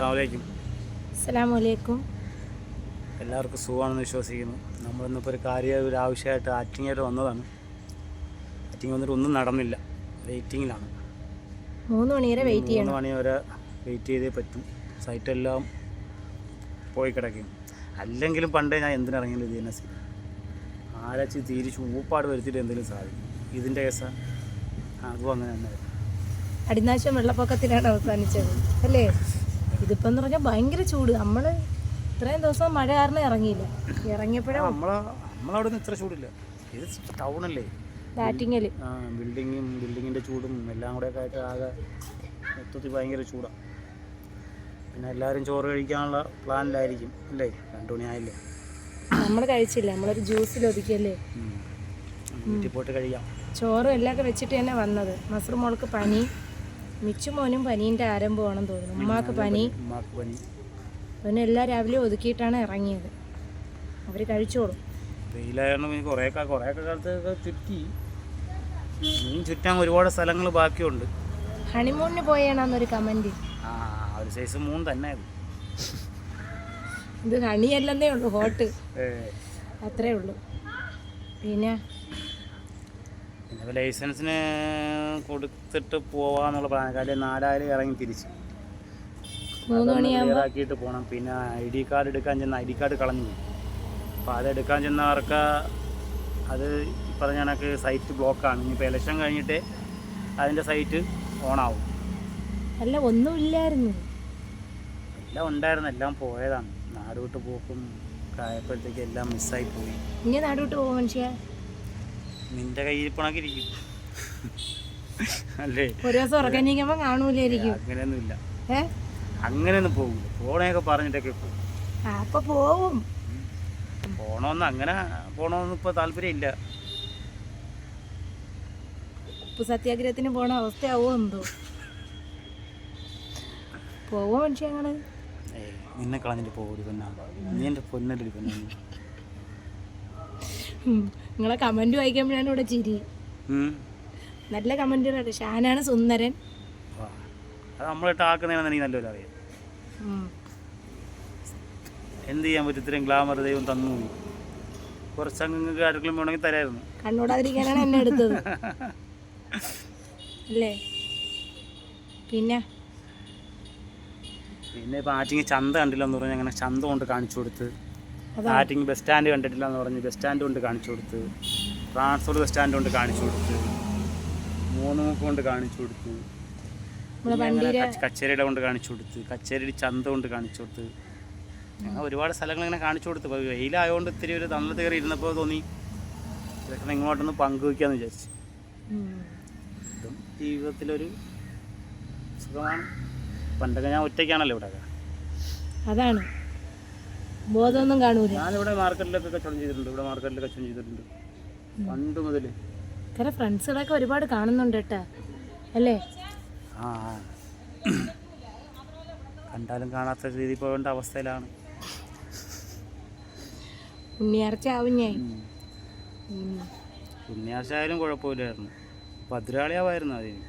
അസ്സാമലൈക്കും എല്ലാവർക്കും സുഖമാണെന്ന് വിശ്വസിക്കുന്നു. നമ്മളിന്നിപ്പോൾ ഒരു കാര്യ ഒരു ആവശ്യമായിട്ട് ആറ്റിങ്ങായിട്ട് വന്നതാണ്. ആറ്റിങ് വന്നിട്ട് ഒന്നും നടന്നില്ല. വെയിറ്റിങ്ങിലാണ് മൂന്ന് മണി വരെ വെയിറ്റ് മൂന്ന് ചെയ്യണം. മണി വരെ വെയിറ്റ് ചെയ്തേ പറ്റും. സൈറ്റെല്ലാം പോയി കിടക്കും. അല്ലെങ്കിലും പണ്ടേ ഞാൻ എന്തിനിറങ്ങിയില്ല ഇത് തന്നെ സീ ആരാച്ച് തിരിച്ച് ഊപ്പാട് വരുത്തിയിട്ട് എന്തെങ്കിലും സാധിക്കും. ഇതിന്റെ കേസ. അതും അങ്ങനെ തന്നെ. അടിനാശം വെള്ളപ്പൊക്കത്തിലാണ് അവസാനിച്ചത്. അല്ലേ? ഇതിപ്പം എന്ന് പറഞ്ഞാൽ ഭയങ്കര ചൂട്. നമ്മൾ ഇത്രയും ദിവസം മഴ കാരണം ഇറങ്ങിയില്ല. ഇറങ്ങിയപ്പോഴേ നമ്മളെ നമ്മളവിടെ ഇത്ര ചൂടില്ല. ഇത് ടൗണല്ലേ ബാറ്റിങ്ങിൽ ബിൽഡിങ്ങും ബിൽഡിങ്ങിന്റെ ചൂടും എല്ലാം കൂടെ ഒക്കെ ആയിട്ട് ആകെ മൊത്തത്തിൽ ഭയങ്കര ചൂടാണ് പിന്നെ എല്ലാവരും ചോറ് കഴിക്കാനുള്ള പ്ലാനിലായിരിക്കും അല്ലേ? രണ്ടു മണിയായില്ലേ നമ്മൾ കഴിച്ചില്ല. നമ്മളൊരു ജ്യൂസിൽ ഒതുക്കിയല്ലേ. വീട്ടിൽ പോയിട്ട് കഴിക്കാം. ചോറും എല്ലാം വെച്ചിട്ട് തന്നെ വന്നത്. മസർ മോൾക്ക് പനി. മിച്ചു മോനും പനീന്റെ ആരംഭമാണെന്ന് തോന്നുന്നു. ഉമ്മാക്ക് പനി. ഉമ്മാക്ക് പനി. പിന്നെ എല്ലാം രാവിലെ ഒതുക്കിയിട്ടാണ് ഇറങ്ങിയത്. അവർ കഴിച്ചോളും. പിന്നെ കുറേയൊക്കെ കുറേയൊക്കെ കാലത്തൊക്കെ ചുറ്റി. ഇനിയും ചുറ്റാൻ ഒരുപാട് സ്ഥലങ്ങൾ ബാക്കിയുണ്ട്. ഹണിമൂണിന് പോയാണെന്നൊരു കമന്റ് ആ ഒരു സൈസ് മൂന്ന് തന്നെ ഇത് ഹണിയല്ലെന്നേ ഉള്ളൂ ഹോട്ട്. അത്രേ ഉള്ളൂ. പിന്നെ പിന്നെ ലൈസൻസിന് കൊടുത്തിട്ട് പോവാന്നുള്ള പ്ലാൻ കാര്യം നാലായിരം ഇറങ്ങി തിരിച്ച്. ക്ലിയറാക്കിയിട്ട് പോകണം പിന്നെ ഐ ഡി കാർഡ് എടുക്കാൻ ചെന്ന ഐ ഡി കാർഡ് കളഞ്ഞു. അപ്പോൾ അത് എടുക്കാൻ ചെന്നവർക്ക് അത് ഇപ്പം പറഞ്ഞ കണക്ക് സൈറ്റ് ബ്ലോക്കാണ് ഇനിയിപ്പോൾ ഇലക്ഷൻ കഴിഞ്ഞിട്ട് അതിന്റെ സൈറ്റ് ഓണാവും അല്ല ഒന്നുമില്ലായിരുന്നു എല്ലാം ഉണ്ടായിരുന്നു. എല്ലാം പോയതാണ്. നാടുവിട്ട് പോക്കും ആയപ്പോഴത്തേക്ക് എല്ലാം മിസ്സായി പോയി. ഇനി നാടോട്ട് പോകും മനുഷ്യ? നിന്റെ കയ്യിൽ ഇരിക്കും അല്ലേ? ഒരു ദിവസം ഉറക്കണിക്കുമ്പോൾ കാണൂലായിരിക്കും. അങ്ങനെയൊന്നുമില്ല. ഇല്ല അങ്ങനെയൊന്നും പോകില്ല പോണേക്കെ പറഞ്ഞിട്ടൊക്കെ പോകും അപ്പൊ പോവും. പോണോന്ന് അങ്ങനെ പോണോന്ന് ഇപ്പൊ താല്പര്യമില്ല. ഉപ്പ് സത്യാഗ്രഹത്തിന് പോണ അവസ്ഥയാവോ എന്തോ? പോവോ മനുഷ്യ നിന്നെ കളഞ്ഞിട്ട് പോകൂടി പൊന്നാ നീ എന്റെ പൊന്നല്ലൊരു പൊന്നു. നിങ്ങളെ കമന്റ് വായിക്കുമ്പോഴാണ് ഇവിടെ ചിരി. നല്ല കമന്റ് ഷാനാണ് സുന്ദരൻ. അത് നമ്മളിട്ട് ആക്കുന്നതാണെന്ന് എനിക്ക് നല്ലപോലെ അറിയാം. ഉം. എന്ത് ചെയ്യാൻ പറ്റും? ഇത്രയും ഗ്ലാമർ ദൈവം തന്നു. കുറച്ച് അങ്ങ് ആർക്കെങ്കിലും വേണമെങ്കിൽ തരായിരുന്നു. കണ്ണൂടാതിരിക്കാനാണ് എന്നെ എടുത്തത്. അല്ലേ? പിന്നെ? പിന്നെ ഇപ്പം ആറ്റിങ്ങി ചന്ത കണ്ടില്ല എന്ന് പറഞ്ഞാൽ അങ്ങനെ ചന്ത കൊണ്ട് കാണിച്ചു കൊടുത്ത്. ആറ്റിങ് ബസ് സ്റ്റാൻഡ് കണ്ടിട്ടില്ല എന്ന് പറഞ്ഞ് ബസ് സ്റ്റാൻഡ് കൊണ്ട് കാണിച്ചു കൊടുത്ത് ട്രാൻസ്പോർട്ട് ബസ് സ്റ്റാൻഡ് കൊണ്ട് കാണിച്ചു കൊടുത്ത് മൂന്ന് മുക്ക് കൊണ്ട് കാണിച്ചു കൊടുത്ത് കച്ചേരിയുടെ കൊണ്ട് കാണിച്ചു കൊടുത്ത് കച്ചേരി ചന്ത കൊണ്ട് കാണിച്ചു കൊടുത്ത്. അങ്ങനെ ഒരുപാട് സ്ഥലങ്ങൾ ഇങ്ങനെ കാണിച്ചു കൊടുത്തു. വെയിലായതുകൊണ്ട് ഇത്തിരി ഒരു തണലത്ത് കയറി ഇരുന്നപ്പോൾ തോന്നി ഇതൊക്കെ നിങ്ങളോട്ടൊന്ന് പങ്കുവെക്കാന്ന് വിചാരിച്ചു. ഇതും ജീവിതത്തിലൊരു സുഖമാണ്. പണ്ടൊക്കെ ഞാൻ ഒറ്റയ്ക്കാണല്ലോ ഇവിടെ. അതാണ്. ബോധമൊന്നും കാണൂല. ഞാനിവിടെ മാർക്കറ്റിലൊക്കെ കച്ചവടം ചെയ്തിട്ടുണ്ട്. ഇവിടെ മാർക്കറ്റിൽ കച്ചവടം ചെയ്തിട്ടുണ്ട്. പണ്ട് മുതൽ കാരണം ഫ്രണ്ട്സുകളൊക്കെ ഒരുപാട് കാണുന്നുണ്ട് കേട്ടാ. അല്ലേ? ആ. കണ്ടാലും കാണാത്ത രീതിയിൽ പോകേണ്ട അവസ്ഥയിലാണ്. ഉണ്ണിയാർച്ച ആവുന്നേ ഞാൻ ആയാലും ഉം. ഉണ്ണിയാശായാലും കുഴപ്പമില്ലായിരുന്നു. ഭദ്രാളിയാവായിരുന്നു അതിന്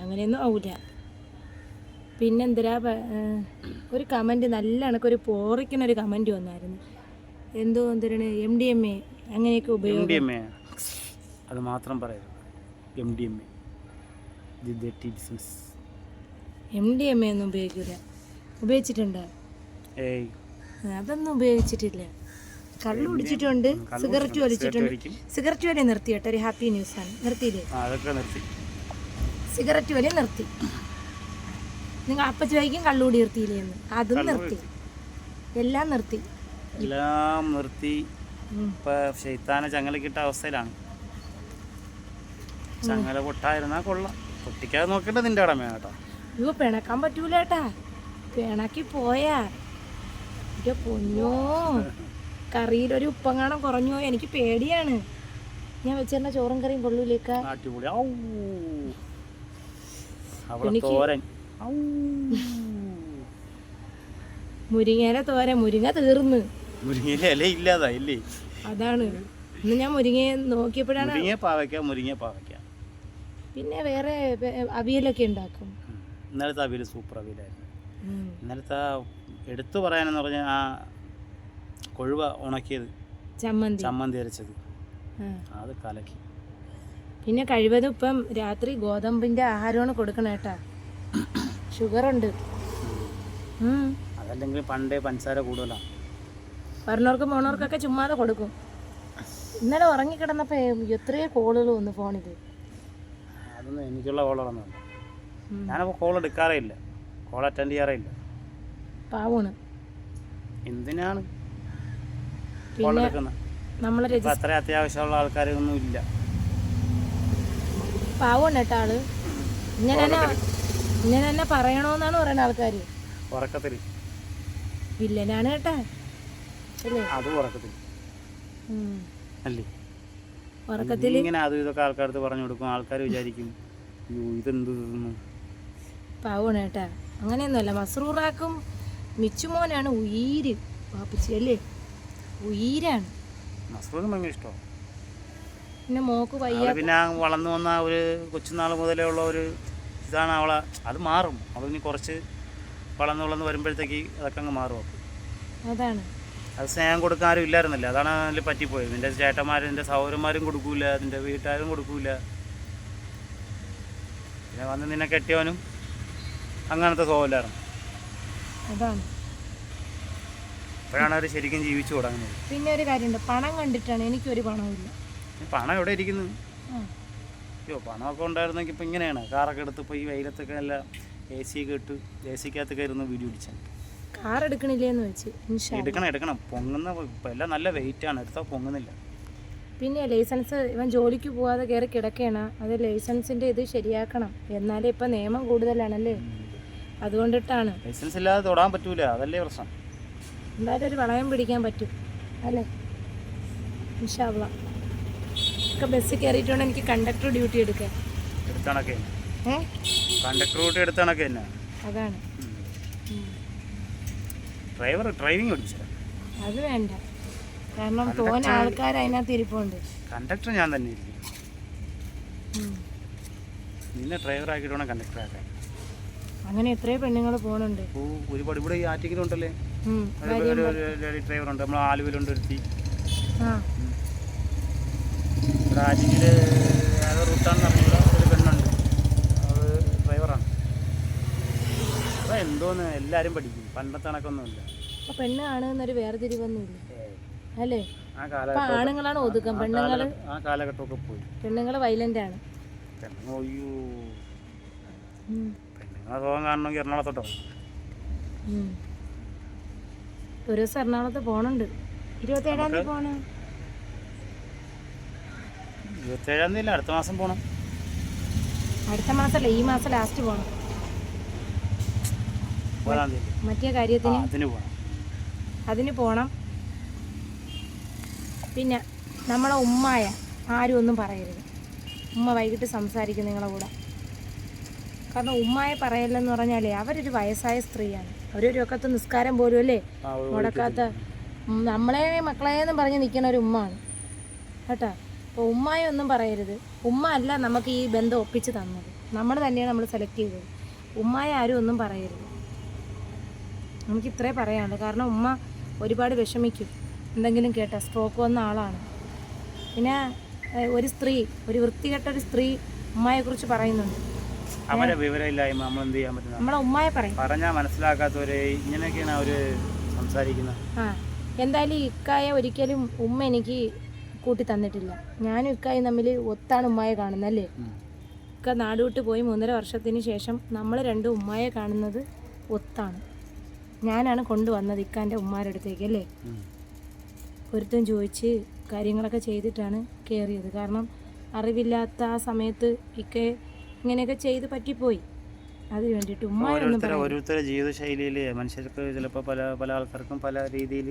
അങ്ങനെയൊന്നും ആവൂല. പിന്നെന്തിനാ പ- ഒരു കമന്റ് നല്ല ഒരു പോറിക്കണ ഒരു കമന്റ് വന്നായിരുന്നു. എന്തോ എന്തിനാണ് എം ഡി എം എ അങ്ങനെയൊക്കെ ഉപയോഗിക്കും ഉപയോഗം അത് മാത്രം പറയരുത്. M D M A the business M D M A ഒന്നും ഉപയോഗിക്കില്ല ഉപയോഗിച്ചിട്ടുണ്ടോ? ഏയ്. അതൊന്നും ഉപയോഗിച്ചിട്ടില്ല. കള്ളു കുടിച്ചിട്ടുണ്ട് സിഗരറ്റ് വലിച്ചിട്ടുണ്ട്. സിഗരറ്റ് വലി നിർത്തി കേട്ടോ ഒരു ഹാപ്പി ആണ് നിർത്തിയില്ലേ? സിഗരറ്റ് വലി നിർത്തി. നിങ്ങൾ അപ്പച്ച വൈക്കും കള്ളുകൂടി നിർത്തിയില്ലേ എന്ന് അതും നിർത്തി. എല്ലാം നിർത്തി. എല്ലാം നിർത്തി. ഇപ്പൊ ഷെയ്ത്താനെ ചങ്ങലക്കിട്ട അവസ്ഥയിലാണ്. ചങ്ങല പൊട്ടായിരുന്നാ കൊള്ളാം. പൊട്ടിക്കാതെ നോക്കേണ്ടത് നിന്റെ കടമയാണ് കേട്ടോ. അയ്യോ പിണക്കാൻ പറ്റൂല ഏട്ടാ. പിണക്കി പോയാ. എന്റെ പൊന്നോ. കറിയിലൊരു ഉപ്പങ്ങാണം കുറഞ്ഞു എനിക്ക് പേടിയാണ്. ഞാൻ വെച്ചിരുന്ന ചോറും കറിയും കൊള്ളൂലേക്ക. അടിപൊളി. തോരൻ. ഔ. മുരിങ്ങയില തോര മുരിങ്ങ തീർന്ന്. മുരിങ്ങയില ഇല ഇല്ലാതായില്ലേ അതാണ്. ഇന്ന് ഞാൻ മുരിങ്ങയെ നോക്കിയപ്പോഴാണ് മുരിങ്ങ പാവയ്ക്ക മുരിങ്ങ പാവയ്ക്ക. പിന്നെ വേറെ അവിയലൊക്കെ ഉണ്ടാക്കും. ഇന്നലത്തെ അവിയൽ സൂപ്പർ അവിയലായിരുന്നു. ഇന്നലത്തെ എടുത്തു പറയാനെന്ന് പറഞ്ഞാൽ ആ കൊഴുവ ഉണക്കിയത്. ചമ്മന്തി. ചമ്മന്തി അരച്ചത്. അത് കലക്കി. പിന്നെ കഴിവതും ഇപ്പം രാത്രി ഗോതമ്പിന്റെ ആഹാരമാണ് കൊടുക്കണം കേട്ടാ. ഷുഗറുണ്ട്. അതല്ലെങ്കിൽ പണ്ടേ പഞ്ചസാര കൂടുതലാണ് പറഞ്ഞവർക്കും പോണവർക്കൊക്കെ ചുമ്മാതെ കൊടുക്കും. ഇന്നലെ ഉറങ്ങിക്കിടന്നപ്പോ എത്രയോ കോളുകൾ വന്നു ഫോണിൽ അതൊന്നും എനിക്കുള്ള കോളുകളൊന്നും. ഞാനപ്പോൾ കോൾ എടുക്കാറേ ഇല്ല. കോൾ അറ്റൻഡ് ചെയ്യാറേ ഇല്ല. പാവമാണ്. എന്തിനാണ് കോൾ എടുക്കുന്നത് രജിസ്റ്റർ അത്ര അത്യാവശ്യമുള്ള ആൾക്കാരൊന്നും ഇല്ല. പാവമാണ് കേട്ടാ ആൾ. ഇങ്ങനെ തന്നെ എന്നെ പറയണോന്നാണ് പറയുന്ന ആൾക്കാര്. ഉറക്കത്തിൽ വില്ലനാണ് കേട്ടാ. അല്ലേ? അതും ഉറക്കത്തിൽ ഉം. അല്ലേ? ഉറക്കത്തിൽ ഇങ്ങനെ അതും ഇതൊക്കെ ആൾക്കാർക്ക് പറഞ്ഞു കൊടുക്കും. ആൾക്കാർ വിചാരിക്കും "അയ്യോ, ഇതെന്ത് ഇതെന്ന് പാവമാണ് കേട്ടാ. അങ്ങനെയൊന്നുമല്ല. മസ്രൂറാക്കും മിച്ചുമോനാണ് ഉയിര്. പാപ്പിച്ചി അല്ലേ? ഉയിരാണ്. മസൂറിന് ഭയങ്കര ഇഷ്ടമാണ് പിന്നെ മോക്ക് വയ്യ പിന്നെ ആ വളർന്നു വന്ന ഒരു കൊച്ചുനാൾ മുതലേ ഉള്ള ഒരു ഇതാണ് അവളെ അത് മാറും. അവളിനി കുറച്ച് വളർന്ന് വളർന്ന് വരുമ്പോഴത്തേക്ക് അതൊക്കെ അങ്ങ് മാറും അവൾക്ക്. അതാണ്. അത് സ്നേഹം കൊടുക്കാൻ ആരും ഇല്ലായിരുന്നില്ല. അതാണ് അതിൽ പറ്റിപ്പോയത്. നിന്റെ ചേട്ടന്മാരും നിന്റെ സഹോദരന്മാരും കൊടുക്കൂല നിന്റെ വീട്ടുകാരും കൊടുക്കൂല. പിന്നെ വന്ന് നിന്നെ കെട്ടിയവനും അങ്ങനത്തെ സ്വഭാവമില്ലായിരുന്നു. അതാണ്. അപ്പോഴാണ് അവർ ശരിക്കും ജീവിച്ചു തുടങ്ങുന്നത്. പിന്നെ ഒരു കാര്യമുണ്ട്. പണം കണ്ടിട്ടാണ് എനിക്കൊരു പണവും ഇല്ല പണം എവിടെ ഇരിക്കുന്നത് ആ. അയ്യോ പണമൊക്കെ ഉണ്ടായിരുന്നെങ്കിൽ ഇപ്പം ഇങ്ങനെയാണ്. കാറൊക്കെ എടുത്ത് ഇപ്പോൾ ഈ വെയിലത്തൊക്കെ നല്ല എ സി ഒക്കെ ഇട്ട് എ സിക്കകത്തൊക്കെ ഇരുന്ന് വീഡിയോ ഇടിച്ചാൽ കാർ എടുക്കണില്ലേന്ന് വെച്ച്. എടുക്കണം എടുക്കണം. പൊങ്ങുന്ന ഇപ്പം എല്ലാം നല്ല വെയിറ്റ് ആണ്. എടുത്താൽ പൊങ്ങുന്നില്ല. പിന്നെ ലൈസൻസ് ഇവൻ ജോലിക്ക് പോവാതെ കയറി കിടക്കുകയാണ് അത് ലൈസൻസിന്റെ ഇത് ശരിയാക്കണം. എന്നാലേ ഇപ്പം നിയമം കൂടുതലാണല്ലേ? അതുകൊണ്ടിട്ടാണ്. ലൈസൻസ് ഇല്ലാതെ തൊടാൻ പറ്റൂല. അതല്ലേ പ്രശ്നം. എന്തായാലും ഒരു വളയം പിടിക്കാൻ പറ്റും. അല്ലേ? ഇൻഷാള്ള ഒക്കെ ബസ് കയറിയിട്ടാണ് എനിക്ക് കണ്ടക്ടർ ഡ്യൂട്ടി എടുക്കാൻ. കണ്ടക്ടർ ഡ്യൂട്ടി എടുത്തണക്കെ തന്നെ. അതാണ്. ഡ്രൈവർ ഡ്രൈവിംഗ് അത് വേണ്ട. കാരണം തോന ആൾക്കാർ അതിനകത്ത് ഇരിപ്പുണ്ട്. കണ്ടക്ടർ ഞാൻ തന്നെ ഇരിക്കും. നിന്നെ ഡ്രൈവർ ആക്കിയിട്ട് വേണം കണ്ടക്ടർ ആക്കാൻ അങ്ങനെ എത്രയോ പെണ്ണുങ്ങൾ പോണുണ്ട്. ഒരുപാട് ഇവിടെ ഈ ആറ്റിക്കലുണ്ടല്ലേ ഡ്രൈവർ ഉണ്ട്. നമ്മൾ ആലുവയിലുണ്ട് ഒരുത്തി. ആ. ആറ്റിക്കൽ ഏത് റൂട്ടാണെന്ന് അറിഞ്ഞൂടാ ഒരു പെണ്ണുണ്ട്. അത് ഡ്രൈവറാണ്. അപ്പോൾ എന്തോന്ന് എല്ലാവരും പഠിക്കും. പണ്ടത്തെ കണക്കൊന്നുമില്ല. പെണ്ണ് ആണെന്നൊരു വേർതിരിവൊന്നുമില്ല. അല്ലേ? ആണുങ്ങളാണ് ഒതുക്കം. പെണ്ണുങ്ങൾ ആ കാലഘട്ടമൊക്കെ പോയി. പെണ്ണുങ്ങൾ വയലന്റ് ആണ്. പെണ്ണുങ്ങളെ സ്വഭാവം കാണണമെങ്കിൽ എറണാകുളത്തോട്ടോ. ഒരു ദിവസം എറണാകുളത്ത് പോണുണ്ട്. ഇരുപത്തേഴാം തീയതി പോണ. ഇരുപത്തേഴാം തീയതി അടുത്ത മാസം പോണം. അടുത്ത മാസല്ല? ഈ മാസം ലാസ്റ്റ് പോണം. തീയതി. മറ്റേ കാര്യത്തിന്? അതിന് പോണം. അതിന് പോണം. പിന്നെ നമ്മളെ ഉമ്മായ ആരും ഒന്നും പറയരുത്. ഉമ്മ വൈകിട്ട് സംസാരിക്കും നിങ്ങളെ കൂടെ. കാരണം ഉമ്മായ പറയല്ലെന്ന് പറഞ്ഞാലേ അവരൊരു വയസ്സായ സ്ത്രീയാണ്. അവരൊരു ഒക്കത്ത് നിസ്കാരം പോലും അല്ലേ? മുടക്കാത്ത നമ്മളെ മക്കളെ എന്നും പറഞ്ഞ് നിൽക്കണ ഒരു ഉമ്മയാണ് കേട്ടോ? അപ്പോൾ ഉമ്മായൊന്നും പറയരുത്. ഉമ്മ അല്ല നമുക്ക് ഈ ബന്ധം ഒപ്പിച്ച് തന്നത്. നമ്മൾ തന്നെയാണ് നമ്മൾ സെലക്ട് ചെയ്തത്. ഉമ്മായ ആരും ഒന്നും പറയരുത്. നമുക്ക് ഇത്രേ പറയാനുള്ളൂ. കാരണം ഉമ്മ ഒരുപാട് വിഷമിക്കും. എന്തെങ്കിലും കേട്ട സ്ട്രോക്ക് വന്ന ആളാണ്. പിന്നെ ഒരു സ്ത്രീ ഒരു വൃത്തികെട്ട ഒരു സ്ത്രീ ഉമ്മയെക്കുറിച്ച് പറയുന്നുണ്ട്. അവരെ വിവരമില്ലായ്മ നമ്മൾ എന്ത് ചെയ്യാൻ പറ്റുന്ന? നമ്മളെ ഉമ്മയെ പറയും. പറഞ്ഞാൽ മനസ്സിലാക്കാത്തവരെ ഇങ്ങനെയൊക്കെയാണ് അവർ സംസാരിക്കുന്നത്. ആ എന്തായാലും ഇക്കായ ഒരിക്കലും ഉമ്മ എനിക്ക് കൂട്ടി തന്നിട്ടില്ല. ഞാനും ഇക്കായി തമ്മിൽ ഒത്താണ് ഉമ്മയെ കാണുന്നത് അല്ലേ? ഇക്ക ഇക്ക നാടുവിട്ട് പോയി മൂന്നര വർഷത്തിന് ശേഷം നമ്മൾ രണ്ടും ഉമ്മയെ കാണുന്നത് ഒത്താണ്. ഞാനാണ് കൊണ്ടുവന്നത് ഇക്കാന്റെ ഉമ്മാരുടെ അടുത്തേക്ക് അല്ലേ? ഒരുത്തും ചോദിച്ച് കാര്യങ്ങളൊക്കെ ചെയ്തിട്ടാണ് കയറിയത് കാരണം അറിവില്ലാത്ത ആ സമയത്ത് ഇക്ക ഇങ്ങനെയൊക്കെ ചെയ്ത് പറ്റിപ്പോയി. അതിന് വേണ്ടിയിട്ട് ഉമ്മ ഓരോരുത്തരുടെ ജീവിതശൈലിയിൽ മനുഷ്യർക്ക് ചിലപ്പോൾ പല പല ആൾക്കാർക്കും പല രീതിയിൽ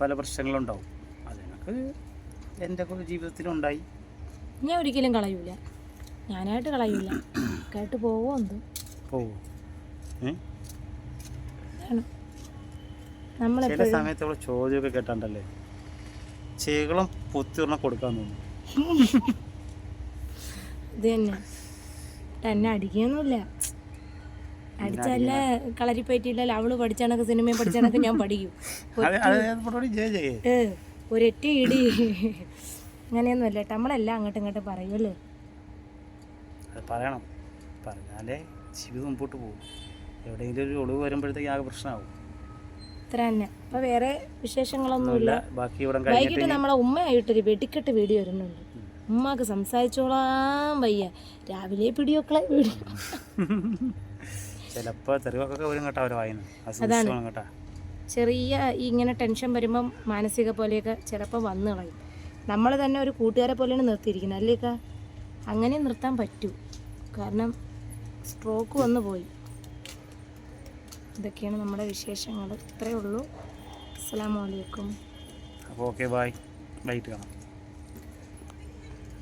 പല പ്രശ്നങ്ങളുണ്ടാവും. അതിനൊക്കെ എന്റെ ജീവിതത്തിലുണ്ടായി? ഞാൻ ഒരിക്കലും കളയൂല. ഞാനായിട്ട് കളയൂല. കേട്ട് പോവോ എന്ത്. പോവോ? ചില സമയത്ത് അവളെ ചോദ്യമൊക്കെ കേട്ടാണ്ടല്ലേ? ചേകളം പൊത്തിർണ കൊടുക്കാൻ തോന്നും. ഇത് തന്നെ. എന്നെ അടിക്കുകയൊന്നുമില്ല അടിച്ചല്ല കളരി പറ്റിയില്ലല്ലോ അവൾ പഠിച്ചാണൊക്കെ സിനിമയും പഠിച്ചാണൊക്കെ ഞാൻ പഠിക്കും. ഒരൊറ്റ ഇടി. അങ്ങനെയൊന്നുമല്ല കേട്ടോ. നമ്മളെല്ലാം അങ്ങോട്ടും ഇങ്ങോട്ടും പറയുമല്ലേ അത് പറയണം. പറഞ്ഞാലേ ജീവിതം മുമ്പോട്ട് പോകും. എവിടെയെങ്കിലും ഒരു ഒളിവ് വരുമ്പോഴത്തേക്ക് ആകെ പ്രശ്നമാവും. ഇത്ര തന്നെ. അപ്പൊ വേറെ വിശേഷങ്ങളൊന്നുമില്ല. ബാക്കി ഇവിടെ വൈകിട്ട് നമ്മളെ ഉമ്മയായിട്ടൊരു വെടിക്കെട്ട് വീഡിയോ വരുന്നുണ്ട്. ഉമ്മാക്ക് സംസാരിച്ചോളാൻ വയ്യ. രാവിലെ പിടിയൊക്കെ വീഡിയോ ചിലപ്പോൾ തെരുവൊക്കെ വരും കേട്ടോ അവർ വായന അതാണ്. കേട്ടോ. ചെറിയ ഇങ്ങനെ ടെൻഷൻ വരുമ്പം മാനസിക പോലെയൊക്കെ ചിലപ്പോൾ വന്നു കളയും. നമ്മൾ തന്നെ ഒരു കൂട്ടുകാരെ പോലെയാണ് നിർത്തിയിരിക്കുന്നത് അല്ലേക്ക അങ്ങനെ നിർത്താൻ പറ്റൂ. കാരണം സ്ട്രോക്ക് വന്നു പോയി. ഇതൊക്കെയാണ് നമ്മുടെ വിശേഷങ്ങൾ. ഇത്രയേ ഉള്ളൂ. അസ്സാം വലൈക്കും അപ്പോൾ ഓക്കെ ബൈ ബൈറ്റ് കാണാം.